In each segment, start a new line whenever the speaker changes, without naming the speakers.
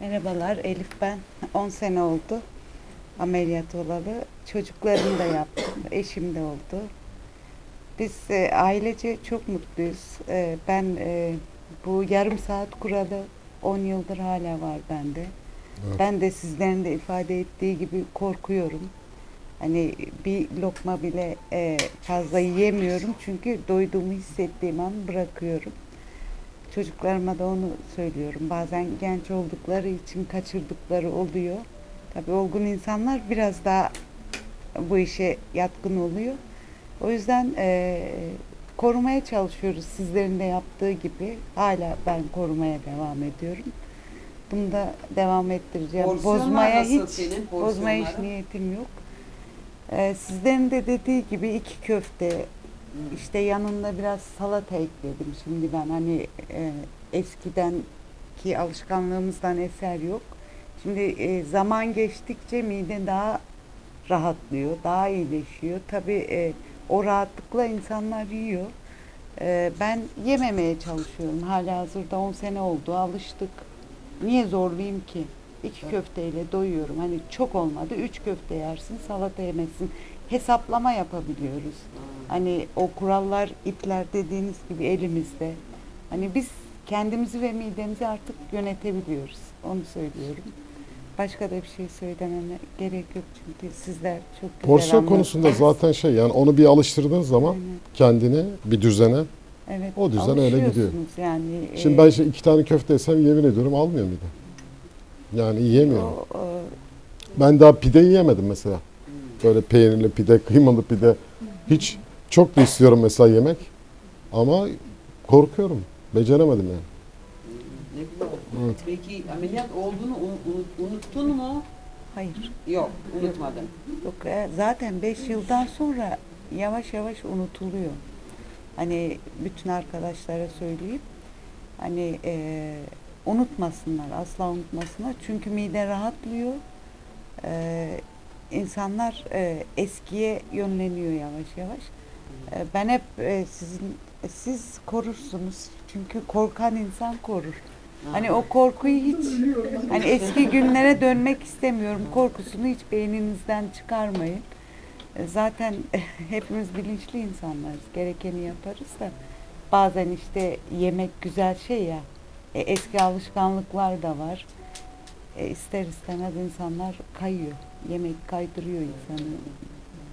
Merhabalar Elif ben. 10 sene oldu ameliyat olalı. Çocuklarım da yaptım. Eşim de oldu. Biz e, ailece çok mutluyuz. E, ben e, bu yarım saat kuralı 10 yıldır hala var bende.
Evet.
Ben de sizlerin de ifade ettiği gibi korkuyorum. Hani bir lokma bile e, fazla yiyemiyorum çünkü doyduğumu hissettiğim an bırakıyorum. Çocuklarıma da onu söylüyorum. Bazen genç oldukları için kaçırdıkları oluyor. Tabii olgun insanlar biraz daha bu işe yatkın oluyor. O yüzden e, korumaya çalışıyoruz sizlerin de yaptığı gibi. Hala ben korumaya devam ediyorum. Bunu da devam ettireceğim.
Porsiyonlar
Bozmaya hiç
senin
bozmaya hiç niyetim yok. E, sizlerin de dediği gibi iki köfte, işte yanında biraz salata ekledim şimdi ben hani e, eskidenki alışkanlığımızdan eser yok. Şimdi e, zaman geçtikçe mide daha rahatlıyor, daha iyileşiyor. Tabii e, o rahatlıkla insanlar yiyor. E, ben yememeye çalışıyorum. Hala hazırda 10 sene oldu, alıştık. Niye zorlayayım ki? İki köfteyle doyuyorum. Hani çok olmadı, üç köfte yersin, salata yemezsin. Hesaplama yapabiliyoruz. Hani o kurallar, ipler dediğiniz gibi elimizde. Hani biz kendimizi ve midemizi artık yönetebiliyoruz. Onu söylüyorum. Başka da bir şey söylememe gerek yok çünkü sizler çok güzel
Porsiyon konusunda zaten şey yani onu bir alıştırdığın zaman
Aynen.
kendini bir düzene.
Evet,
o düzen öyle gidiyor.
Yani,
Şimdi
e,
ben işte iki tane köfte yesem yemin ediyorum almıyor muydu? Yani yiyemiyorum.
o, o,
Ben daha pide yiyemedim mesela. Böyle peynirli pide, kıymalı pide. Hiç çok da istiyorum mesela yemek. Ama korkuyorum. Beceremedim yani.
Ne güzel.
Evet.
Peki ameliyat olduğunu un- unut- unuttun mu?
hayır.
Yok, unutmadın.
Yok, e, zaten 5 yıldan sonra yavaş yavaş unutuluyor. Hani bütün arkadaşlara söyleyeyim. Hani e, unutmasınlar, asla unutmasınlar. Çünkü mide rahatlıyor. E, insanlar e, eskiye yönleniyor yavaş yavaş. E, ben hep e, sizin siz korursunuz. Çünkü korkan insan korur. Hani o korkuyu hiç hani eski günlere dönmek istemiyorum. Korkusunu hiç beyninizden çıkarmayın. E, Zaten hepimiz bilinçli insanlarız. Gerekeni yaparız da bazen işte yemek güzel şey ya. E, eski alışkanlıklar da var. E, ister istemez insanlar kayıyor. Yemek kaydırıyor insanı.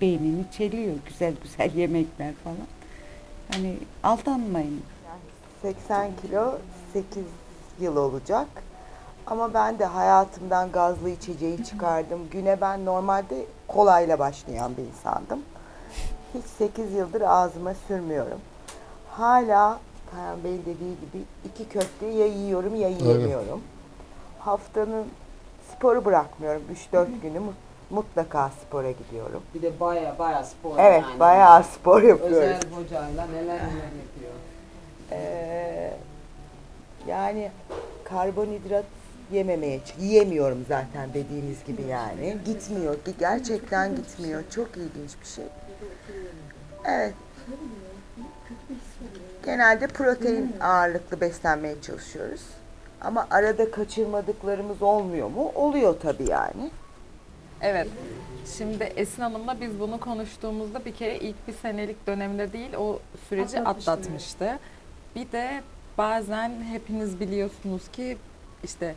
Beynini çeliyor güzel güzel yemekler falan. Hani aldanmayın.
80 kilo 8 yıl olacak. Ama ben de hayatımdan gazlı içeceği çıkardım. Güne ben normalde kolayla başlayan bir insandım. Hiç 8 yıldır ağzıma sürmüyorum. Hala Kayan Bey dediği gibi iki köfte ya yiyorum ya yiyemiyorum. Haftanın sporu bırakmıyorum. 3-4 günü mutlaka spora gidiyorum.
Bir de baya baya spor
Evet
yani.
bayağı spor yapıyoruz.
Özel hocayla neler neler yapıyor.
Ee, yani karbonhidrat yememeye yiyemiyorum zaten dediğiniz gibi yani. Gitmiyor. Ge- Gerçekten gitmiyor. Çok ilginç bir şey. Evet. Genelde protein ağırlıklı beslenmeye çalışıyoruz. Ama arada kaçırmadıklarımız olmuyor mu? Oluyor tabii yani.
Evet. Şimdi Esin Hanım'la biz bunu konuştuğumuzda bir kere ilk bir senelik döneminde değil o süreci atlatmıştı. Bir de bazen hepiniz biliyorsunuz ki işte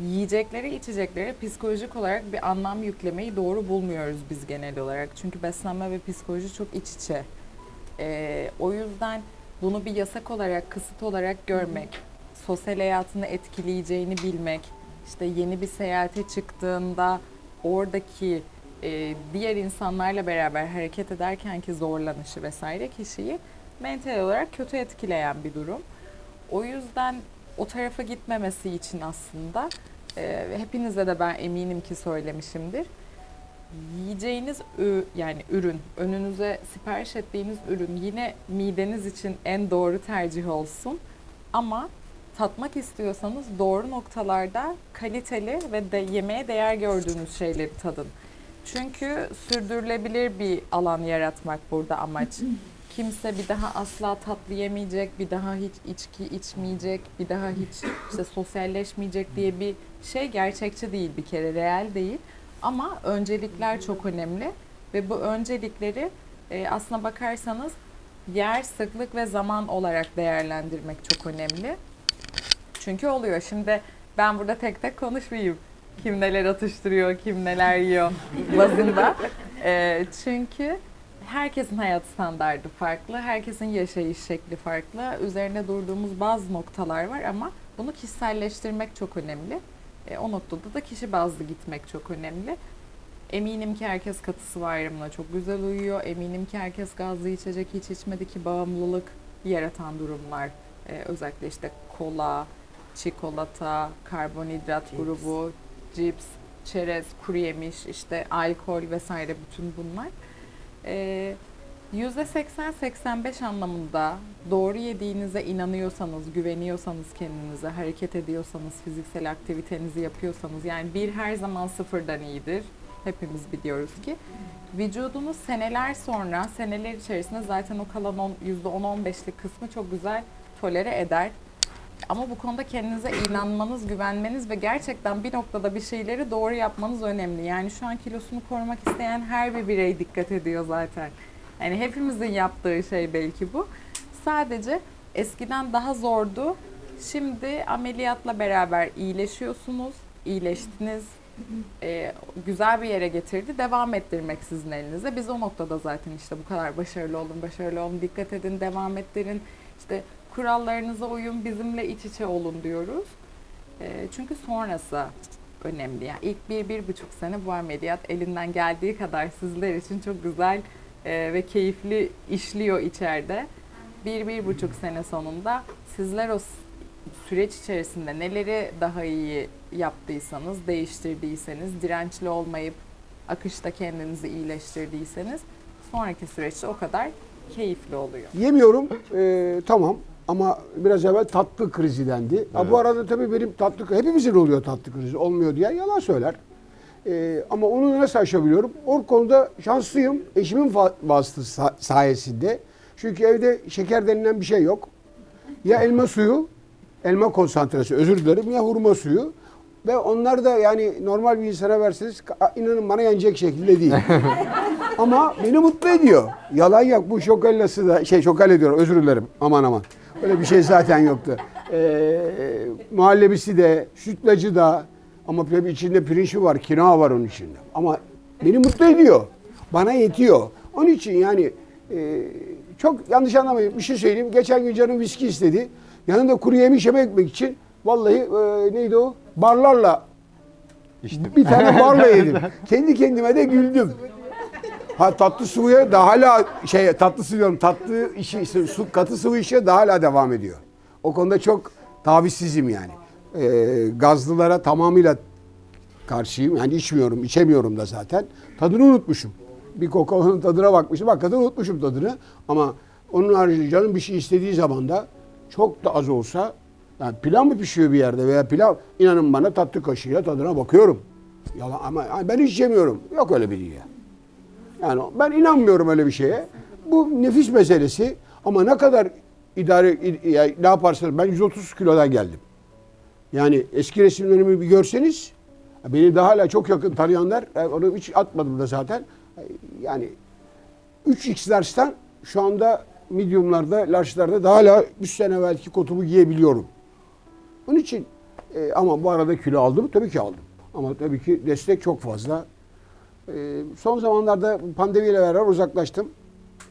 yiyecekleri, içecekleri psikolojik olarak bir anlam yüklemeyi doğru bulmuyoruz biz genel olarak. Çünkü beslenme ve psikoloji çok iç içe. Ee, o yüzden bunu bir yasak olarak, kısıt olarak görmek, sosyal hayatını etkileyeceğini bilmek, işte yeni bir seyahate çıktığında oradaki e, diğer insanlarla beraber hareket ederken ki zorlanışı vesaire kişiyi mental olarak kötü etkileyen bir durum. O yüzden o tarafa gitmemesi için aslında e, hepinize de ben eminim ki söylemişimdir. Yiyeceğiniz ü- yani ürün, önünüze sipariş ettiğiniz ürün yine mideniz için en doğru tercih olsun. Ama tatmak istiyorsanız doğru noktalarda kaliteli ve de yemeğe değer gördüğünüz şeyleri tadın. Çünkü sürdürülebilir bir alan yaratmak burada amaç. Kimse bir daha asla tatlı yemeyecek, bir daha hiç içki içmeyecek, bir daha hiç işte sosyalleşmeyecek diye bir şey gerçekçi değil bir kere, real değil. Ama öncelikler çok önemli ve bu öncelikleri e, aslına bakarsanız yer, sıklık ve zaman olarak değerlendirmek çok önemli. Çünkü oluyor. Şimdi ben burada tek tek konuşmayayım. Kim neler atıştırıyor, kim neler yiyor bazında. Ee, çünkü herkesin hayat standardı farklı, herkesin yaşayış şekli farklı. Üzerine durduğumuz bazı noktalar var ama bunu kişiselleştirmek çok önemli. E, o noktada da kişi bazlı gitmek çok önemli. Eminim ki herkes katı sıvı ayrımına çok güzel uyuyor. Eminim ki herkes gazlı içecek hiç içmedi ki bağımlılık yaratan durumlar. Ee, özellikle işte kola, çikolata, karbonhidrat grubu, cips, çerez, kuru yemiş, işte alkol vesaire bütün bunlar. Ee, %80-85 anlamında doğru yediğinize inanıyorsanız, güveniyorsanız kendinize, hareket ediyorsanız, fiziksel aktivitenizi yapıyorsanız yani bir her zaman sıfırdan iyidir. Hepimiz biliyoruz ki. Vücudunuz seneler sonra, seneler içerisinde zaten o kalan on- %10-15'lik kısmı çok güzel tolere eder. Ama bu konuda kendinize inanmanız, güvenmeniz ve gerçekten bir noktada bir şeyleri doğru yapmanız önemli. Yani şu an kilosunu korumak isteyen her bir birey dikkat ediyor zaten. Yani hepimizin yaptığı şey belki bu. Sadece eskiden daha zordu. Şimdi ameliyatla beraber iyileşiyorsunuz, iyileştiniz, Ee, güzel bir yere getirdi. Devam ettirmek sizin elinizde. Biz o noktada zaten işte bu kadar başarılı olun, başarılı olun, dikkat edin, devam ettirin. İşte kurallarınıza uyun, bizimle iç içe olun diyoruz. Ee, çünkü sonrası önemli. Yani ilk bir, bir buçuk sene bu ameliyat elinden geldiği kadar sizler için çok güzel e, ve keyifli işliyor içeride. Bir, bir buçuk sene sonunda sizler o süreç içerisinde neleri daha iyi yaptıysanız, değiştirdiyseniz, dirençli olmayıp akışta kendinizi iyileştirdiyseniz sonraki süreçte o kadar keyifli oluyor.
Yemiyorum e, tamam ama biraz evvel tatlı krizi dendi. Ha, bu arada tabii benim tatlı hepimizin oluyor tatlı krizi olmuyor diye yalan söyler. E, ama onu nasıl aşabiliyorum? O konuda şanslıyım eşimin vasıtası sa- sayesinde. Çünkü evde şeker denilen bir şey yok. Ya elma suyu, elma konsantresi özür dilerim ya hurma suyu. Ve onlar da yani normal bir insana verseniz inanın bana yenecek şekilde değil. Ama beni mutlu ediyor. Yalan yok. Bu şokallası da şey şokale diyorum özür dilerim. Aman aman. Öyle bir şey zaten yoktu. Ee, muhallebisi de, sütlacı da ama tabii içinde pirinçi var, kinoa var onun içinde. Ama beni mutlu ediyor. Bana yetiyor. Onun için yani e, çok yanlış anlamayın bir şey söyleyeyim. Geçen gün canım viski istedi. Yanında kuru yemiş yemek ekmek için vallahi e, neydi o? Barlarla bir tane barla yedim. Kendi kendime de güldüm. Ha tatlı sıvıya da hala şey tatlı sıvı tatlı işi su katı sıvı işe daha hala devam ediyor. O konuda çok tavizsizim yani. Ee, gazlılara tamamıyla karşıyım. Yani içmiyorum, içemiyorum da zaten. Tadını unutmuşum. Bir Coca-Cola'nın tadına bakmışım. Hakikaten unutmuşum tadını. Ama onun haricinde canım bir şey istediği zaman da çok da az olsa yani pilav mı pişiyor bir yerde veya pilav inanın bana tatlı kaşığıyla tadına bakıyorum. Yalan ama ben hiç yemiyorum. Yok öyle bir dünya. Yani ben inanmıyorum öyle bir şeye. Bu nefis meselesi ama ne kadar idare i- ya ne yaparsanız ben 130 kilodan geldim. Yani eski resimlerimi bir görseniz beni daha hala çok yakın tanıyanlar e, onu hiç atmadım da zaten. E, Yani 3x large'tan şu anda medium'larda, large'larda daha hala 3 sene evvelki kotumu giyebiliyorum. Onun için e, ama bu arada kilo aldım tabii ki aldım. Ama tabii ki destek çok fazla. Ee, son zamanlarda pandemiyle beraber uzaklaştım.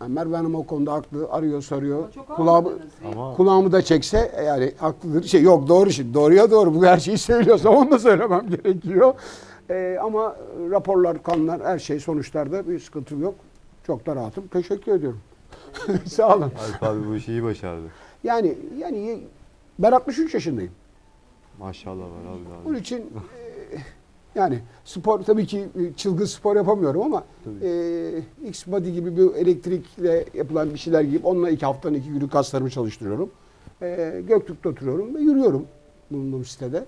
Yani Merve Hanım o konuda haklı. Arıyor, soruyor. Kulağımı,
ya.
kulağımı da çekse e, yani haklıdır. Şey yok doğru şimdi. Doğruya doğru. Bu her şeyi söylüyorsa onu da söylemem gerekiyor. Ee, ama raporlar, kanlar, her şey sonuçlarda bir sıkıntım yok. Çok da rahatım. Teşekkür ediyorum. Sağ olun.
Alp abi bu işi iyi başardı.
Yani yani ben 63 yaşındayım.
Maşallah var abi.
Onun
abi.
için e, yani spor tabii ki e, çılgın spor yapamıyorum ama
Tabii.
e, X body gibi bir elektrikle yapılan bir şeyler gibi onunla iki haftanın iki günü kaslarımı çalıştırıyorum. E, Göktürk'te oturuyorum ve yürüyorum bulunduğum sitede.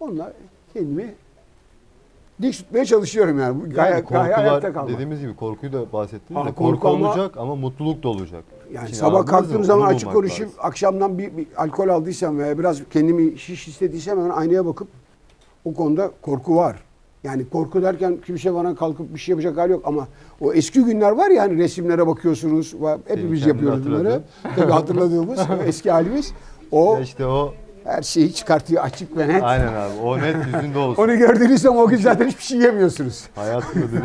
Onunla kendimi dik tutmaya çalışıyorum yani.
Yani
gaye hayatta
korkular
kalmak.
dediğimiz gibi korkuyu da bahsettiniz
Aa,
de
korku
korku,
ama-
olacak ama mutluluk da olacak.
Yani
Şimdi
sabah kalktığım
mı?
zaman
Onu
açık konuşayım.
lazım.
Akşamdan bir, bir alkol aldıysam veya biraz kendimi şiş hissediysem hemen aynaya bakıp o konuda korku var. Yani korku derken kimse bana kalkıp bir şey yapacak hali yok ama o eski günler var ya hani resimlere bakıyorsunuz. Hepimiz
kendini
yapıyoruz bunları. Tabii hatırladığımız eski halimiz. O
Ya işte o
her şeyi çıkartıyor açık ve net.
aynen abi o net yüzünde olsun.
Onu gördüğünüz zaman o gün zaten hiçbir şey yemiyorsunuz.
Hayatımda dedim.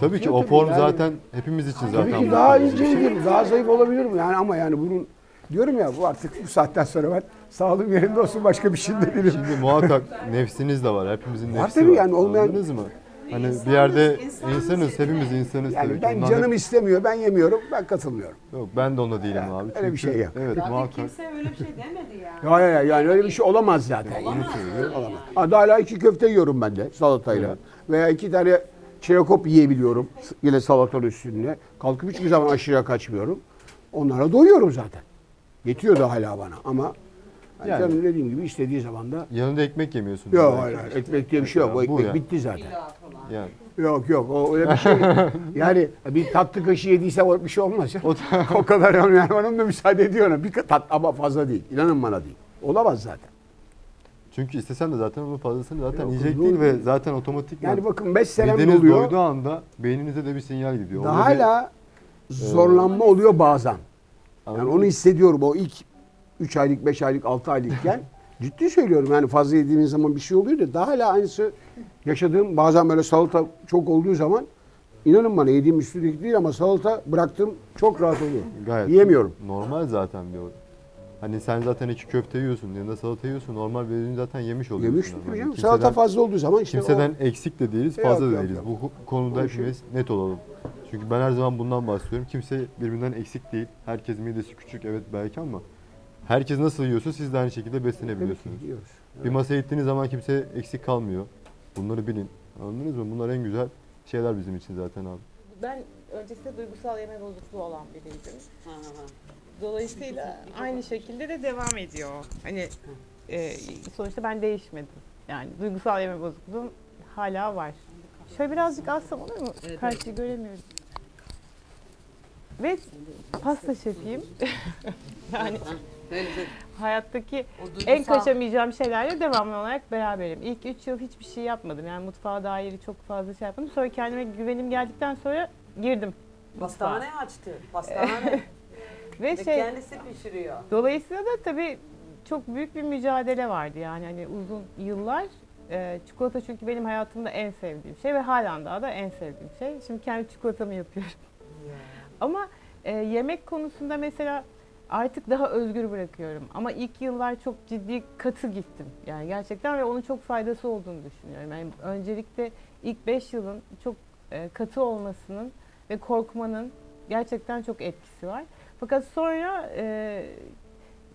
Tabii ki o form
yani-
zaten hepimiz için zaten.
Tabii ki daha
form.
inceydim, daha zayıf olabilirim yani ama yani bunun diyorum ya bu artık bu saatten sonra ben sağlığım yerinde olsun başka bir şey de değilim.
Şimdi muhakkak nefsiniz de var. Hepimizin
Var
nefsi
tabii
var.
yani, olmayan-
Anladınız mı? Hani bir yerde insanız, hepimiz insanız tabii
Yani
ki.
ben canım
hep-
istemiyor, ben yemiyorum, ben katılmıyorum.
Yok ben de onda değilim
Yani
abi.
öyle bir
Çünkü-
şey yok.
Evet muhakkak.
Kimse öyle bir şey demedi ya.
Ya, ya, ya, yani öyle bir şey olamaz zaten. Olamaz. olamaz. Ha, hala iki köfte yiyorum ben de salatayla. Veya iki tane çerekop yiyebiliyorum yine salatanın üstüne. Kalkıp hiçbir zaman aşırıya kaçmıyorum. Onlara doyuyorum zaten. Yetiyor da hala bana ama ben
Yani-
canım dediğim gibi istediği zaman da
Yanında ekmek yemiyorsun.
yok hayır, hayır, ekmek diye bir şey yok. O
Bu
ekmek
ya.
bitti zaten.
Yani.
Yok yok o öyle bir şey. yani bir tatlı kaşığı yediyse o bir şey olmaz. ya.
O
kadar yani, yani onun da müsaade ediyor ona. Bir tat ama fazla değil. İnanın bana değil. Olamaz zaten.
Çünkü istesen de zaten onun fazlasını zaten
Yok,
yiyecek değil ve zaten otomatik
Yani bakın 5 senem
mideniz
doluyor.
doyduğu anda beyninize de bir sinyal gidiyor.
Daha
Orada bir-
hala zorlanma oluyor bazen. Yani onu hissediyorum o ilk 3 aylık, 5 aylık, 6 aylıkken. ciddi söylüyorum yani fazla yediğiniz zaman bir şey oluyor da daha hala aynısı yaşadığım bazen böyle salata çok olduğu zaman inanın bana yediğim üstündeki değil ama salata bıraktım çok rahat oluyor.
Gayet
Yiyemiyorum.
Normal zaten diyor. Hani sen zaten iki köfte yiyorsun, yanında salata yiyorsun. Normal bir ürünü zaten yemiş oluyorsun.
Yemiş tabii canım.
kimseden-
Salata fazla olduğu zaman işte
Kimseden
o,
eksik de değiliz,
Yok,
fazla da
yok,
değiliz.
yok.
Bu konuda hepimiz net olalım. Çünkü ben her zaman bundan bahsediyorum. Kimse birbirinden eksik değil. Herkes midesi küçük evet belki ama herkes nasıl yiyorsa siz de aynı şekilde beslenebiliyorsunuz. Bir masaya gittiğiniz zaman kimse eksik kalmıyor. Bunları bilin. Anladınız mı? Bunlar en güzel şeyler bizim için zaten abi.
Ben öncesinde duygusal yeme bozukluğu olan biriydim. Dolayısıyla aynı şekilde de devam ediyor. Hani e, sonuçta ben değişmedim. Yani duygusal yeme bozukluğum hala var. Şöyle birazcık alsam olur mu? Karşıyı göremiyorum. Ve pasta şefiyim. yani hayattaki en kaçamayacağım şeylerle devamlı olarak beraberim. İlk 3 yıl hiçbir şey yapmadım. Yani mutfağa dair çok fazla şey yapmadım. Sonra kendime güvenim geldikten sonra girdim. mutfağa.
Pastane açtı. Pastane.
Ve
Ve
şey
kendisi pişiriyor.
dolayısıyla da tabii çok büyük bir mücadele vardı yani hani uzun yıllar. Ee, çikolata çünkü benim hayatımda en sevdiğim şey ve halen daha da en sevdiğim şey. Şimdi kendi çikolatamı yapıyorum. Ama e, yemek konusunda mesela artık daha özgür bırakıyorum. Ama ilk yıllar çok ciddi katı gittim. Yani gerçekten ve onun çok faydası olduğunu düşünüyorum. Yani öncelikle ilk 5 yılın çok e, katı olmasının ve korkmanın gerçekten çok etkisi var. Fakat sonra e,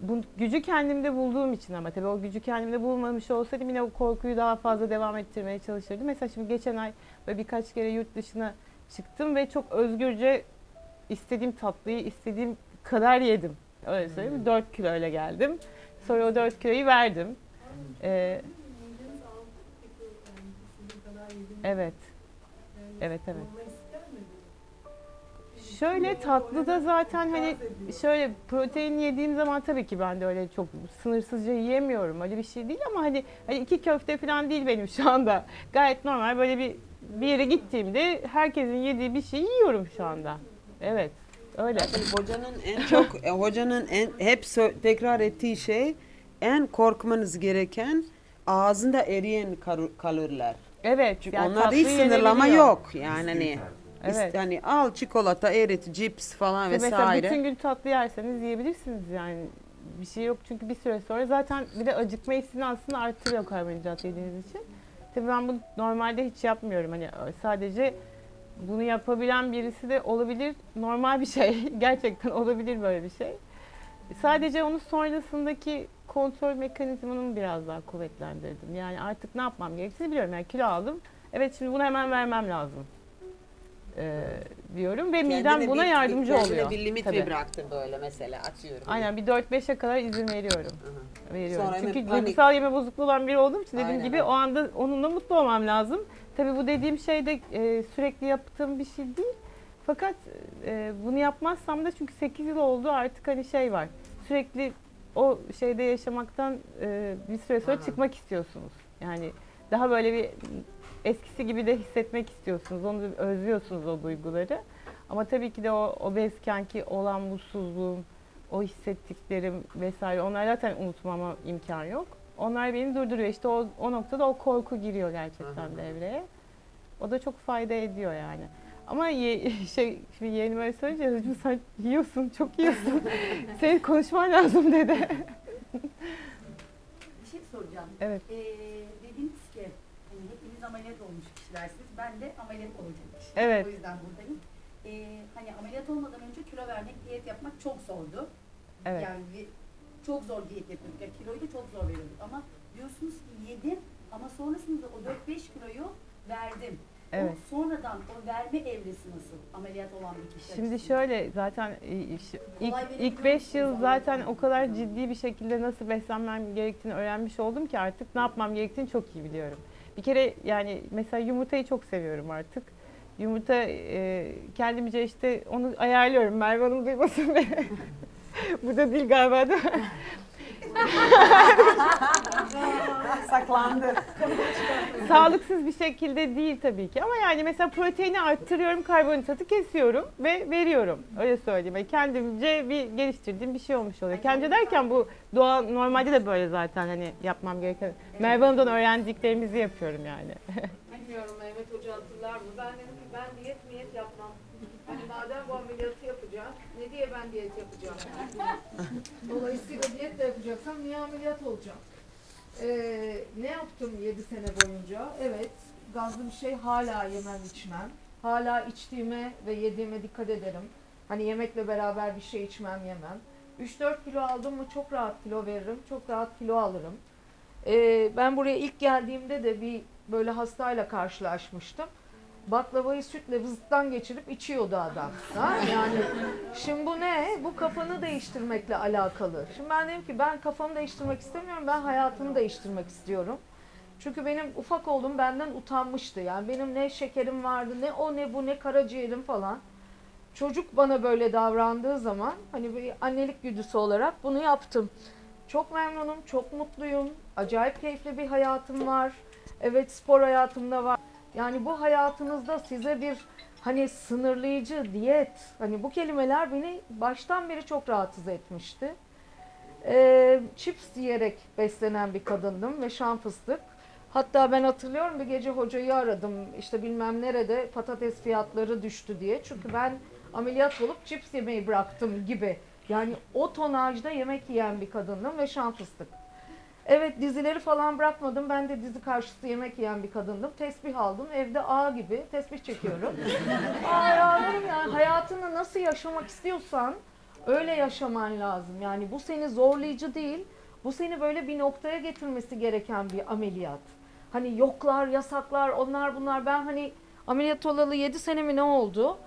bu gücü kendimde bulduğum için ama tabii o gücü kendimde bulmamış olsaydım yine o korkuyu daha fazla devam ettirmeye çalışırdım. Mesela şimdi geçen ay böyle birkaç kere yurt dışına çıktım ve çok özgürce istediğim tatlıyı istediğim kadar yedim. Öyle söyleyeyim. 4 kilo öyle geldim. Sonra o 4 kiloyu verdim. Ee, evet. Evet evet. Şöyle tatlı da zaten hani şöyle protein yediğim zaman tabii ki ben de öyle çok sınırsızca yiyemiyorum. Öyle bir şey değil ama hani, hani iki köfte falan değil benim şu anda. Gayet normal böyle bir bir yere gittiğimde herkesin yediği bir şeyi yiyorum şu anda. Evet. Öyle.
Hocanın en çok, e, hocanın en hep tekrar ettiği şey en korkmanız gereken ağzında eriyen kaloriler.
Evet.
Çünkü
yani
onlar hiç sınırlama
yenebiliyor.
yok. Yani hani
Evet.
hani al çikolata, erit, cips falan
Mesela
vesaire.
bütün gün tatlı yerseniz yiyebilirsiniz yani. Bir şey yok çünkü bir süre sonra zaten bir de acıkma hissini aslında arttırıyor karbonhidrat yediğiniz için. Tabii ben bunu normalde hiç yapmıyorum. Hani sadece bunu yapabilen birisi de olabilir. Normal bir şey. Gerçekten olabilir böyle bir şey. Sadece onu sonrasındaki kontrol mekanizmanı biraz daha kuvvetlendirdim. Yani artık ne yapmam gerektiğini biliyorum. Yani kilo aldım. Evet şimdi bunu hemen vermem lazım. E, diyorum ve midem buna
bir-
yardımcı
kendine
oluyor.
bir limit
Tabii.
mi bıraktın böyle mesela atıyorum.
Aynen bir 4-5'e kadar izin veriyorum.
Aha.
veriyorum.
Sonra
Çünkü
hemen panik.
duygusal yeme bozukluğu olan biri olduğum için dediğim
Aynen
gibi
öyle.
o anda onunla mutlu olmam lazım. Tabii bu dediğim şey de e, sürekli yaptığım bir şey değil. Fakat e, bunu yapmazsam da çünkü 8 yıl oldu artık hani şey var. Sürekli o şeyde yaşamaktan e, bir süre sonra
Aha.
çıkmak istiyorsunuz. Yani daha böyle bir eskisi gibi de hissetmek istiyorsunuz. Onu özlüyorsunuz o duyguları. Ama tabii ki de o obezkenki olan mutsuzluğum, o hissettiklerim vesaire onlar zaten unutmama imkan yok. Onlar beni durduruyor. İşte o, o noktada o korku giriyor gerçekten
Aha.
devreye. O da çok fayda ediyor yani. Ama ye, şey şimdi yeğenim öyle söyleyince "Hacım sen yiyorsun, çok yiyorsun. Senin konuşman lazım dedi.
Bir şey soracağım.
Evet.
Ee, hepiniz ameliyat olmuş kişilersiniz. Ben de ameliyat kişiyim.
Evet.
O yüzden buradayım. Ee, hani ameliyat olmadan önce kilo vermek, diyet yapmak çok zordu.
Evet.
Yani bir- çok zor diyet yapıyorduk. Yani kiloyu da çok zor veriyorduk. Ama diyorsunuz ki yedim ama sonrasında o 4-5 kiloyu verdim.
Evet.
O sonradan o verme evresi nasıl ameliyat olan bir kişi
Şimdi
açısından?
şöyle zaten e, ilk, ilk 5 yıl zaten o kadar ciddi bir şekilde nasıl beslenmem gerektiğini öğrenmiş oldum ki artık ne yapmam gerektiğini çok iyi biliyorum. Bir kere yani mesela yumurtayı çok seviyorum artık. Yumurta e, kendimce işte onu ayarlıyorum. Merve Hanım duymasın beni. Burada değil galiba değil mi?
Saklandı.
Sağlıksız bir şekilde değil tabii ki ama yani mesela proteini arttırıyorum, karbonhidratı kesiyorum ve veriyorum. Öyle söyleyeyim. Yani kendimce bir geliştirdiğim bir şey olmuş oluyor. Kendimce derken bu doğa normalde de böyle zaten hani yapmam gereken. Merve Hanım'dan öğrendiklerimizi yapıyorum yani.
Bilmiyorum Mehmet Hoca hatırlar mı? Ben dedim ki ben diyet miyet yapmam. Hani madem bu ameliyatı yapacağım, ne diye ben diyet yapacağım? Dolayısıyla diyet de yapacaksam niye ameliyat olacağım? Ee, ne yaptım 7 sene boyunca? Evet, gazlı bir şey hala yemem içmem. Hala içtiğime ve yediğime dikkat ederim. Hani yemekle beraber bir şey içmem yemem. 3-4 kilo aldım mı çok rahat kilo veririm, çok rahat kilo alırım. Ee, ben buraya ilk geldiğimde de bir böyle hastayla karşılaşmıştım. Baklavayı sütle vızıttan geçirip içiyordu adam. Ha? Yani şimdi bu ne? Bu kafanı değiştirmekle alakalı. Şimdi ben dedim ki ben kafamı değiştirmek istemiyorum. Ben hayatımı değiştirmek istiyorum. Çünkü benim ufak oğlum benden utanmıştı. Yani benim ne şekerim vardı, ne o ne bu ne karaciğerim falan. Çocuk bana böyle davrandığı zaman hani bir annelik güdüsü olarak bunu yaptım. Çok memnunum, çok mutluyum. Acayip keyifli bir hayatım var. Evet spor hayatımda var. Yani bu hayatınızda size bir hani sınırlayıcı, diyet, hani bu kelimeler beni baştan beri çok rahatsız etmişti. Ee, chips yiyerek beslenen bir kadındım ve şan fıstık. Hatta ben hatırlıyorum bir gece hocayı aradım işte bilmem nerede patates fiyatları düştü diye. Çünkü ben ameliyat olup chips yemeyi bıraktım gibi. Yani o tonajda yemek yiyen bir kadındım ve şan fıstık. Evet dizileri falan bırakmadım. Ben de dizi karşıtı yemek yiyen bir kadındım. Tesbih aldım. Evde ağ gibi tesbih çekiyorum. Aa yavrum ya hayatını nasıl yaşamak istiyorsan öyle yaşaman lazım. Yani bu seni zorlayıcı değil. Bu seni böyle bir noktaya getirmesi gereken bir ameliyat. Hani yoklar, yasaklar, onlar bunlar. Ben hani ameliyat olalı 7 sene mi ne oldu?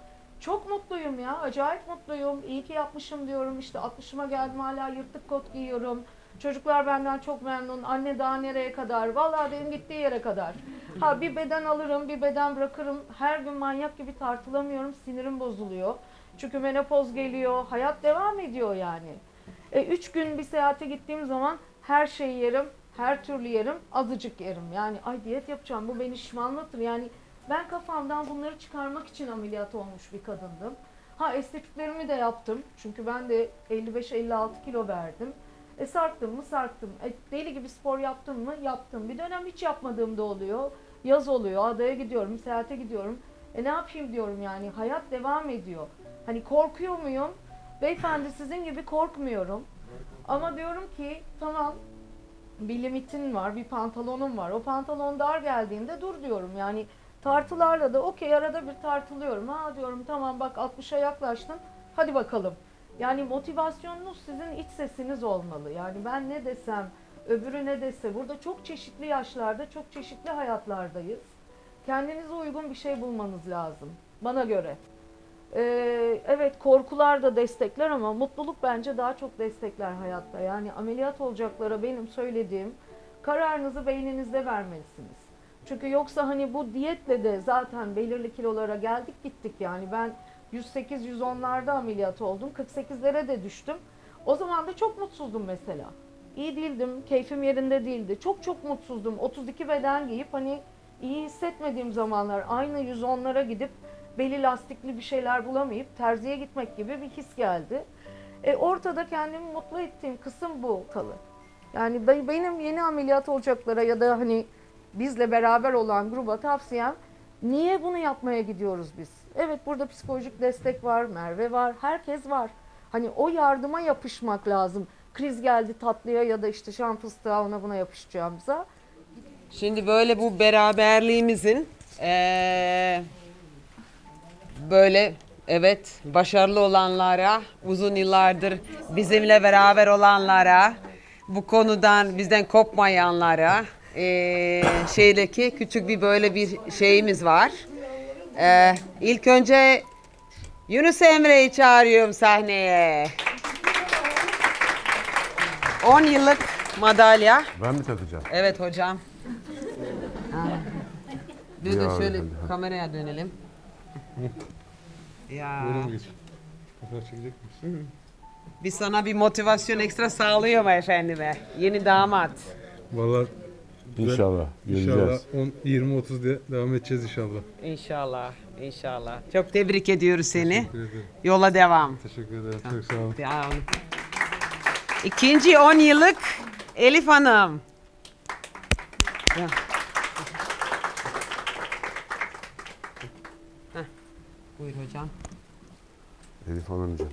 Çok mutluyum ya. Acayip mutluyum. İyi ki yapmışım diyorum. İşte 60'ıma geldim hala yırtık kot giyiyorum. Çocuklar benden çok memnun. Anne daha nereye kadar? Vallahi benim gittiği yere kadar. Ha bir beden alırım, bir beden bırakırım. Her gün manyak gibi tartılamıyorum. Sinirim bozuluyor. Çünkü menopoz geliyor. Hayat devam ediyor yani. E, üç gün bir seyahate gittiğim zaman her şeyi yerim. Her türlü yerim. Azıcık yerim. Yani ay diyet yapacağım. Bu beni şişmanlatır. Yani ben kafamdan bunları çıkarmak için ameliyat olmuş bir kadındım. Ha estetiklerimi de yaptım. Çünkü ben de 55-56 kilo verdim. E sarktım mı sarktım. E, deli gibi spor yaptım mı yaptım. Bir dönem hiç yapmadığım da oluyor. Yaz oluyor. Adaya gidiyorum, seyahate gidiyorum. E ne yapayım diyorum yani. Hayat devam ediyor. Hani korkuyor muyum? Beyefendi sizin gibi korkmuyorum. Ama diyorum ki tamam bir limitin var, bir pantolonun var. O pantolon dar geldiğinde dur diyorum. Yani tartılarla da okey arada bir tartılıyorum. Ha diyorum tamam bak 60'a yaklaştın. Hadi bakalım. Yani motivasyonunuz sizin iç sesiniz olmalı. Yani ben ne desem, öbürü ne dese. Burada çok çeşitli yaşlarda, çok çeşitli hayatlardayız. Kendinize uygun bir şey bulmanız lazım. bana göre. Ee, evet korkular da destekler ama mutluluk bence daha çok destekler hayatta. Yani ameliyat olacaklara benim söylediğim kararınızı beyninizde vermelisiniz. Çünkü yoksa hani bu diyetle de zaten belirli kilolara geldik gittik yani ben 108-110'larda ameliyat oldum 48'lere de düştüm. O zaman da çok mutsuzdum mesela. İyi değildim, keyfim yerinde değildi. Çok çok mutsuzdum. 32 beden giyip hani iyi hissetmediğim zamanlar aynı 110'lara gidip beli lastikli bir şeyler bulamayıp terziye gitmek gibi bir his geldi. E, ortada kendimi mutlu ettiğim kısım bu kalı. Yani be- benim yeni ameliyat olacaklara ya da hani bizle beraber olan gruba tavsiyem niye bunu yapmaya gidiyoruz biz? Evet burada psikolojik destek var, Merve var, herkes var. Hani o yardıma yapışmak lazım. Kriz geldi tatlıya ya da işte şan fıstığa ona buna yapışacağımıza.
Şimdi böyle bu beraberliğimizin eee, böyle evet başarılı olanlara, uzun yıllardır bizimle beraber olanlara, bu konudan bizden kopmayanlara eee, şeydeki küçük bir böyle bir şeyimiz var. Eee ilk önce Yunus Emre'yi çağırıyorum sahneye. 10 yıllık madalya.
Ben mi takacağım?
Evet hocam. Dur dur
Ya,
şöyle
hadi.
kameraya dönelim. ya. Biz sana bir motivasyon ekstra sağlıyor mu efendime? Yeni damat.
İnşallah.
inşallah
Göreceğiz.
10 20 30 diye devam edeceğiz inşallah.
İnşallah, inşallah. Çok tebrik ediyoruz seni.
Teşekkür ederim.
Yola devam.
Teşekkür ederim. Çok sağ olun.
Devam. İkinci 10 yıllık Elif Hanım. Ya. Heh, Buyur hocam.
Elif Hanımcığım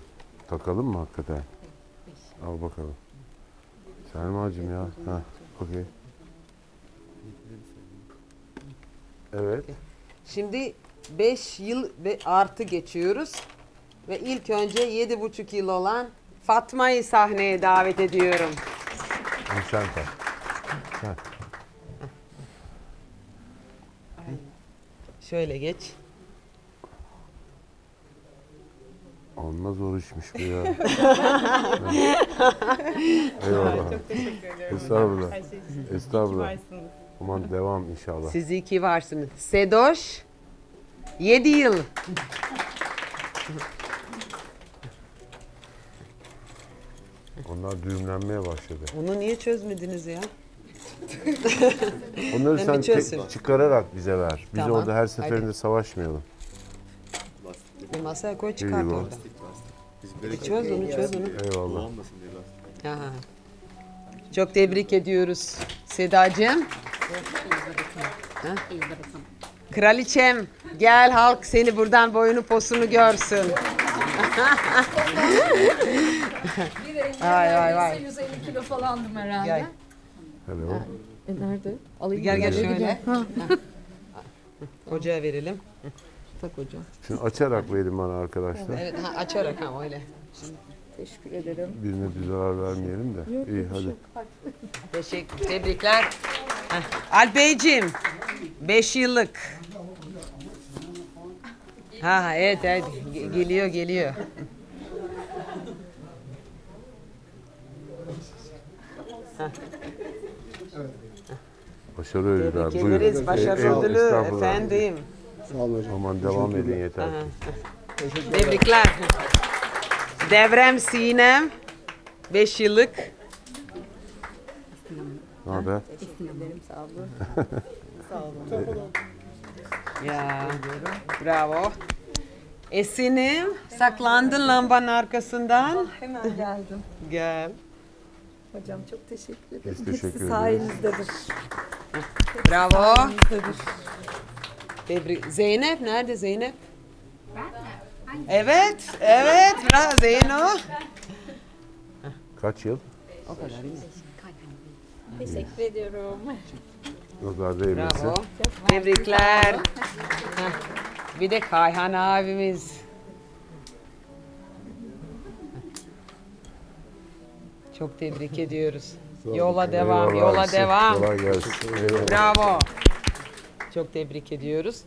takalım mı hakikaten? Al bakalım. Selma'cığım ya. Ha, okey. Evet.
Şimdi 5 yıl ve artı geçiyoruz. Ve ilk önce yedi buçuk yıl olan Fatma'yı sahneye davet ediyorum.
Sen tak. Ha.
Şöyle geç.
Amma zor işmiş bu ya. Eyvallah. Estağfurullah. Estağfurullah. Aman devam inşallah.
Siz iyi ki varsınız. Sedoş 7 yıl.
Onlar düğümlenmeye başladı.
Onu niye çözmediniz ya?
Onları
Ben
sen
bir çözsün.
te- çıkararak bize ver. Biz
Tamam,
orada her seferinde
hadi.
savaşmayalım.
Bir masaya koy çıkart
İyi bu.
orada. E, çöz onu çöz onu.
Eyvallah.
Aha. Çok tebrik ediyoruz Sedacığım. Ha? Kraliçem gel halk seni buradan boyunu posunu görsün. Vay vay vay.
150 kilo falandım herhalde.
Gel.
Hello.
E nerede? Alayım.
Gel gel şöyle. Hocaya verelim.
tak hocam.
Şunu açarak verin bana arkadaşlar.
Evet ha, açarak ha öyle.
Teşekkür ederim.
Birine bir zarar vermeyelim de. İyi hadi.
Teşekkür, tebrikler. Heh, Alp Beyciğim, 5 yıllık. Ha ha, evet evet Ge- geliyor geliyor.
Başarı ödüller.
Tebrik
Buyurun.
ederiz.
E-
Başarı ödülü
estağfurullah.
efendim.
Sağ olun hocam.
Aman devam edin yeter ki.
Tebrikler. Devrem Sinem, 5 yıllık.
Ne haber?
Ya, bravo. Esin'im, saklandın lambanın arkasından.
Hemen geldim.
Gel.
Hocam çok teşekkür ederim.
Biz teşekkür ederiz.
sayenizdedir.
Bravo.
Sayenizdedir.
Tebrik. Zeynep nerede Zeynep? Evet, evet. Bravo Zeyno.
Kaç yıl?
O kadar iyi.
Teşekkür ediyorum.
Nazar değmesin.
Bravo. Tebrikler. Heh. Bir de Kayhan abimiz. Çok tebrik ediyoruz. Yola devam,
Eyvallah,
yola devam.
Kolay gelsin. Eyvallah.
Bravo. Çok tebrik ediyoruz.